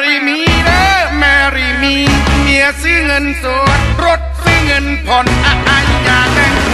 รี่มีเด้อแมรี่มี เมียซื้อเงินสด รถซื้อเงินผ่อนอะอะอยากแต่ง